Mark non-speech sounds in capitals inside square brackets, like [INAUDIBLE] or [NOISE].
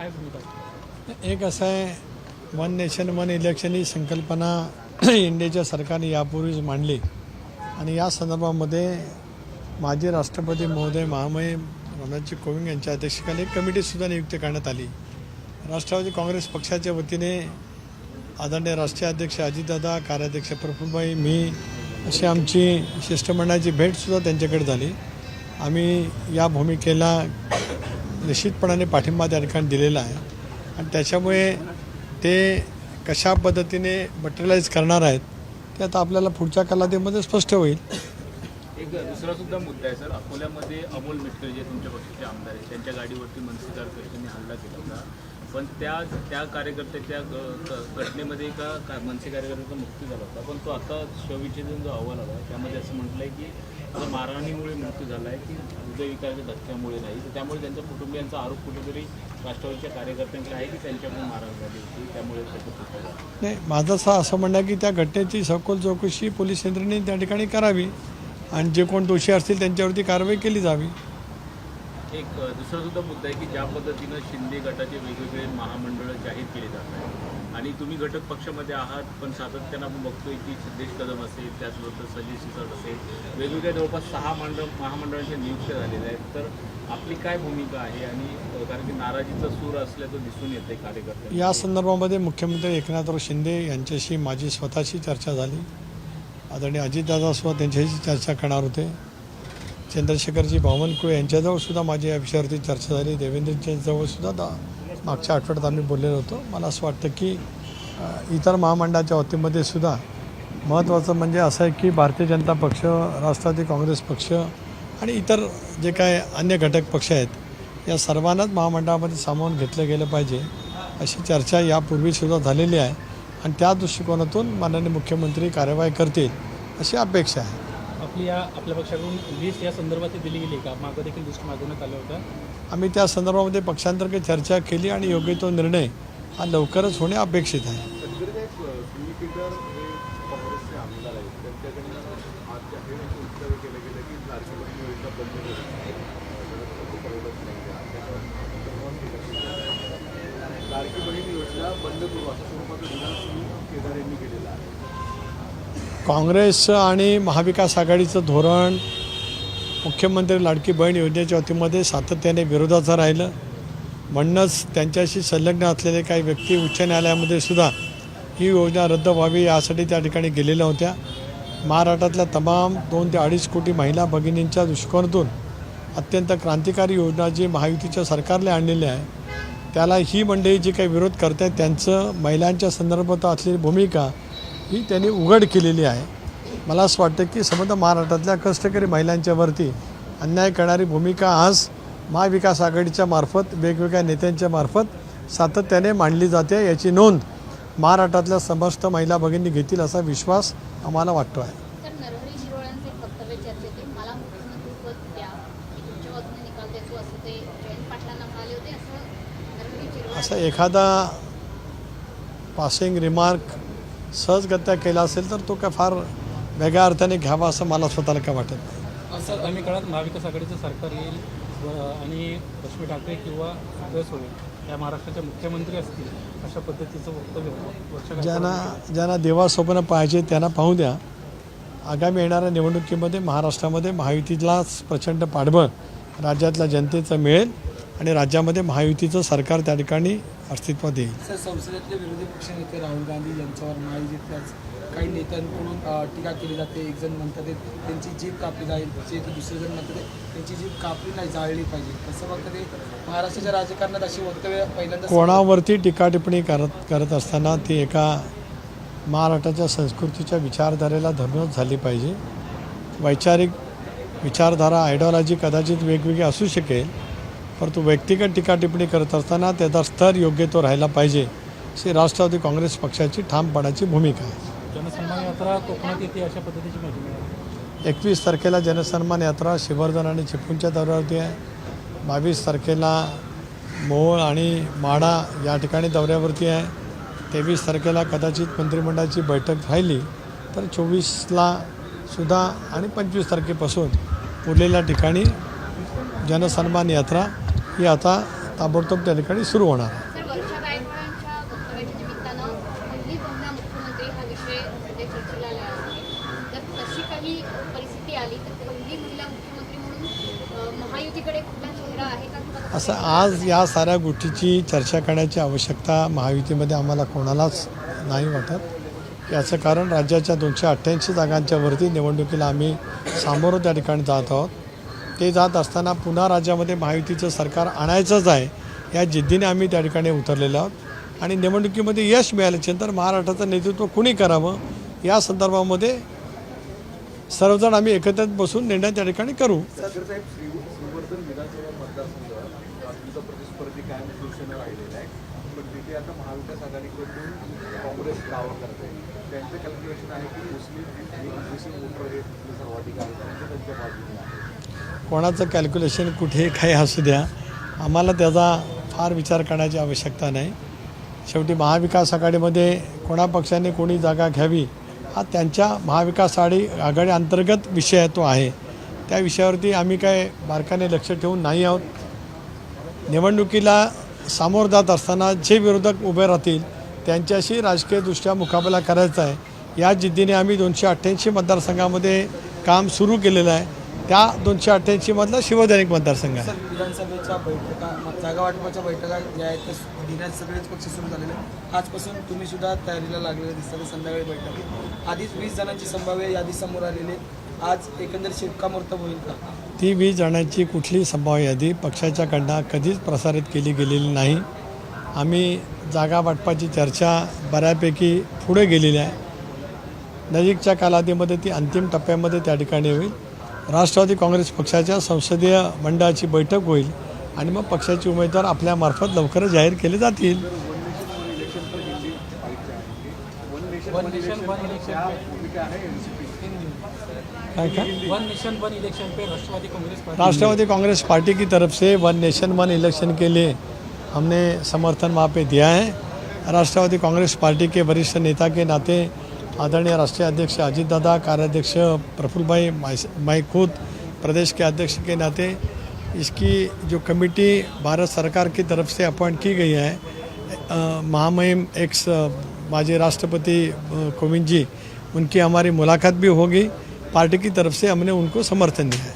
काय भूमिका एक असं आहे वन नेशन वन इलेक्शन ही संकल्पना [CLEARS THROAT] इंडियाच्या सरकारने यापूर्वीच मांडली. आणि या संदर्भामध्ये माजी राष्ट्रपती महोदय महामहिम रामनाथजी कोविंद यांच्या अध्यक्षतेखाली एक कमिटीसुद्धा नियुक्त करण्यात आली. राष्ट्रवादी काँग्रेस पक्षाच्या वतीने आदरणीय राष्ट्रीय अध्यक्ष अजितदादा कार्याध्यक्ष प्रफुल्लभाई मी अशी आमची शिष्टमंडळाची भेटसुद्धा त्यांच्याकडे झाली. आम्ही या भूमिकेला निश्चितपणाने पाठिंबा त्या ठिकाणी दिलेला आहे. आणि त्याच्यामुळे ते कशा पद्धतीने मटेरियलाइज करणार आहेत ते आता आपल्याला पुढच्या कालावधीमध्ये स्पष्ट होईल. एक दुसरा सुद्धा मुद्दा आहे सर. अकोल्यामध्ये अमोल मिटकर जे तुमच्या पक्षाचे आमदार आहेत त्यांच्या गाडीवरती मनसे कार्यकर्त्यांनी हल्ला केला होता. पण त्या त्या कार्यकर्त्याच्या ग- ग- घटनेमध्ये एका का मनसे कार्यकर्त्याचा मृत्यू झाला होता. पण तो आता शवविच्छेदन जो अहवाल आला त्यामध्ये असं म्हटलं आहे की मारहाणीमुळे मृत्यू झाला आहे की हृदयविकाराच्या धक्क्यामुळे नाही. तर त्यामुळे त्यांच्या कुटुंबियांचा आरोप कुठेतरी राष्ट्रवादीच्या कार्यकर्त्यांकडे आहे की त्यांच्याकडून मारहाण झाली होती त्यामुळे नाही माझं असं असं म्हणणं आहे की त्या घटनेची सखोल चौकशी पोलीस यंत्रणेने त्या ठिकाणी करावी. आणि जे कोण दोषी असतील त्यांच्यावरती कारवाई केली जावी. एक दुसरा सुद्धा मुद्दा आहे की ज्या पद्धतीनं शिंदे गटाचे वेगवेगळे महामंडळ जाहीर केले जात आहेत आणि तुम्ही घटक पक्षामध्ये आहात पण सातत्यानं आपण बघतोय की सिद्धेश कदम असेल त्याचबरोबर सलील सिसट असेल वेगवेगळ्या जवळपास सहा मंडळ महामंडळांच्या नियुक्त्या झालेल्या आहेत. तर आपली काय भूमिका आहे? आणि कारण की नाराजीचा सूर असल्याचं दिसून येतंय कार्यकर्ते या संदर्भामध्ये मुख्यमंत्री एकनाथराव शिंदे यांच्याशी माझी स्वतःशी चर्चा झाली. आदरणीय अजितदादासुद्धा त्यांच्याशी चर्चा करणार होते. चंद्रशेखरजी बावनकुळे यांच्याजवळ सुद्धा माझी या विषयावरती चर्चा झाली. देवेंद्रजींजवळ सुद्धा दा मागच्या आठवड्यात आम्ही बोललेलो होतो. मला असं वाटतं की इतर महामंडळाच्या वतीमध्ये सुद्धा महत्त्वाचं म्हणजे असं आहे की भारतीय जनता पक्ष राष्ट्रवादी काँग्रेस पक्ष आणि इतर जे काय अन्य घटक पक्ष आहेत या सर्वांनाच महामंडळामध्ये सामावून घेतलं गेलं पाहिजे अशी चर्चा यापूर्वीसुद्धा झालेली आहे. आणि त्या दृष्टिकोनातून माननीय मुख्यमंत्री कार्यवाही करतील अशी अपेक्षा आहे. आपली या आपल्या पक्षाकडून लिस्ट या संदर्भात दिली गेली का? मागं देखील लिस्ट मागवण्यात आलं होतं आम्ही त्या संदर्भामध्ये पक्षांतर्गत चर्चा केली आणि योग्य तो निर्णय हा लवकरच होणे अपेक्षित आहे. हे योजना बंद करू असं स्वरूपाचं विधान केदार यांनी केलेलं आहे. काँग्रेस आणि महाविकास आघाडीचं धोरण मुख्यमंत्री लाडकी बहीण योजनेच्या वतीमध्ये सातत्याने विरोधाचं राहिलं. म्हणूनच त्यांच्याशी संलग्न असलेले काही व्यक्ती उच्च न्यायालयामध्ये सुद्धा ही योजना रद्द व्हावी यासाठी त्या ठिकाणी गेलेल्या होत्या. महाराष्ट्रातल्या तमाम दोन ते अडीच कोटी महिला भगिनींच्या दृष्टिकोनातून अत्यंत क्रांतिकारी योजना जी महायुतीच्या सरकारने आणलेली आहे त्याला ही मंडळी जी काही विरोध करत आहेत त्यांचं महिलांच्या संदर्भात असलेली भूमिका ही त्यांनी उघड केलेली आहे. मला असं वाटतं की समजा महाराष्ट्रातल्या कष्टकरी महिलांच्या वरती अन्याय करणारी भूमिका आज महाविकास आघाडीच्या मार्फत वेगवेगळ्या नेत्यांच्या मार्फत सातत्याने मांडली जाते याची नोंद महाराष्ट्रातल्या समस्त महिला भगिनी घेतील असा विश्वास आम्हाला वाटतो आहे. असा एखादा पासिंग रिमार्क सहजगत्या केला असेल तर तो काय फार वेगळ्या अर्थाने घ्यावा असं मला स्वतःला काय वाटत नाही. असं आगामी काळात महाविकास आघाडीचं सरकार येईल आणि रश्मी ठाकरे किंवा सुळे या महाराष्ट्राच्या मुख्यमंत्री असतील अशा पद्धतीचं वक्तव्य ज्यांना ज्यांना देवास्वप्न पाहिजे त्यांना पाहू द्या. आगामी येणाऱ्या निवडणुकीमध्ये महाराष्ट्रामध्ये महायुतीलाच प्रचंड पाठबळ राज्यातल्या जनतेचं मिळेल. आणि राज्यामध्ये महायुतीचं सरकार त्या ठिकाणी अस्तित्वात येईल. सर संसदेतले विरोधी पक्षनेते राहुल गांधी यांच्यावर काही नेत्यांकडून टीका केली जाते. एक जण म्हणतात त्यांची जीभ कापली जाईल. जे दुसरे जण म्हणतात त्यांची जीभ कापली नाही जाळली पाहिजे. कसं बघतं ते महाराष्ट्राच्या राजकारणात अशी वक्तव्य पहिल्यांदा कोणावरती टीका टिप्पणी करत करत असताना ती एका महाराष्ट्राच्या संस्कृतीच्या विचारधारेला धरूनच झाली पाहिजे. वैचारिक विचारधारा आयडिओलॉजी कदाचित वेगवेगळी असू शकेल परंतु व्यक्तिगत टीका टिप्पणी करत असताना त्याचा स्तर योग्य तो राहायला पाहिजे अशी राष्ट्रवादी काँग्रेस पक्षाची ठामपणाची भूमिका आहे. जनसन्मान यात्रा कोकणात येते अशा पद्धतीची एकवीस तारखेला जनसन्मान यात्रा शिवर्धन आणि चिपळूणच्या दौऱ्यावरती आहे. बावीस तारखेला मोहोळ आणि माढा या ठिकाणी दौऱ्यावरती आहे. तेवीस तारखेला कदाचित मंत्रिमंडळाची बैठक राहिली तर चोवीसला सुद्धा आणि पंचवीस तारखेपासून उरलेल्या ठिकाणी जनसन्मान यात्रा ही आता ताबडतोब त्या ठिकाणी सुरू होणार. आहे. असं आज या साऱ्या गोष्टीची चर्चा करण्याची आवश्यकता महायुतीमध्ये आम्हाला कोणालाच नाही वाटत. याचं कारण राज्याच्या दोनशे अठ्ठ्याऐंशी जागांच्या वरती निवडणुकीला आम्ही सामोरं त्या ठिकाणी जात आहोत. ते जात असताना पुन्हा राज्यामध्ये महायुतीचं सरकार आणायचंच आहे या जिद्दीने आम्ही त्या ठिकाणी उतरलेलो आहोत. आणि निवडणुकीमध्ये यश मिळाल्याच्यानंतर महाराष्ट्राचं नेतृत्व कुणी करावं या संदर्भामध्ये सर्वजण आम्ही एकत्रित बसून निर्णय त्या ठिकाणी करू. काँग्रेस आहे. त्यांचं कॅल्क्युलेशन आहे की मुस्लिम आणि वोटर हे सर्वाधिक आहे त्यांच्या बाजूने कोणाचं कॅल्क्युलेशन कुठे काही असू द्या आम्हाला त्याचा फार विचार करण्याची आवश्यकता नाही. शेवटी महाविकास आघाडीमध्ये कोणा पक्षाने कोणी जागा घ्यावी हा त्यांच्या महाविकास आघाडी आघाडी अंतर्गत विषय तो आहे. त्या विषयावरती आम्ही काय बारकाने लक्ष ठेवून नाही आहोत. निवडणुकीला सामोर जात असताना जे विरोधक उभे राहतील त्यांच्याशी राजकीयदृष्ट्या मुकाबला करायचा आहे. या जिद्दीने आम्ही दोनशे अठ्ठ्याऐंशी मतदारसंघामध्ये काम सुरू केलेलं आहे. त्या दोनशे अठ्ठ्याऐंशीमधला शिवदैनिक मतदारसंघ आहे. विधानसभेच्या बैठका जागा वाटपाच्या बैठका ज्या आहेत त्या सगळेच पक्ष सुरू झालेले. आजपासून तुम्ही सुद्धा तयारीला लागलेले दिसतात संध्याकाळी बैठकीत आधीच वीस जणांची संभाव्य यादी समोर आलेली. आज एकंदर शिक्कामोर्तब होईल का? ती वीस जणांची कुठली संभाव्य यादी पक्षाच्याकडनं कधीच प्रसारित केली गेलेली नाही. आम्ही जागा वाटपाची चर्चा बऱ्यापैकी पुढे गेलेली आहे. नजीकच्या कालावधीमध्ये ती अंतिम टप्प्यामध्ये त्या ठिकाणी होईल. राष्ट्रवादी काँग्रेस पक्षाच्या संसदीय मंडळाची बैठक होईल आणि मग पक्षाचे उमेदवार आपल्यामार्फत लवकरच जाहीर केले जातील. काय काय? Rashtravadi Congress Party Rashtravadi Congress Party की तरफ से वन नेशन वन इलेक्शन के लिए हमने समर्थन वहाँ पे दिया है। राष्ट्रवादी कांग्रेस पार्टी के वरिष्ठ नेता के नाते आदरणीय राष्ट्रीय अध्यक्ष अजीत दादा, कार्याध्यक्ष प्रफुल्ल भाई मैं- खुद, प्रदेश के अध्यक्ष के नाते इसकी जो कमेटी भारत सरकार की तरफ़ से अपॉइंट की गई है महामहिम एक्स माजी राष्ट्रपति कोविंद जी, उनकी हमारी मुलाकात भी होगी। पार्टी की तरफ़ से हमने उनको समर्थन दिया है।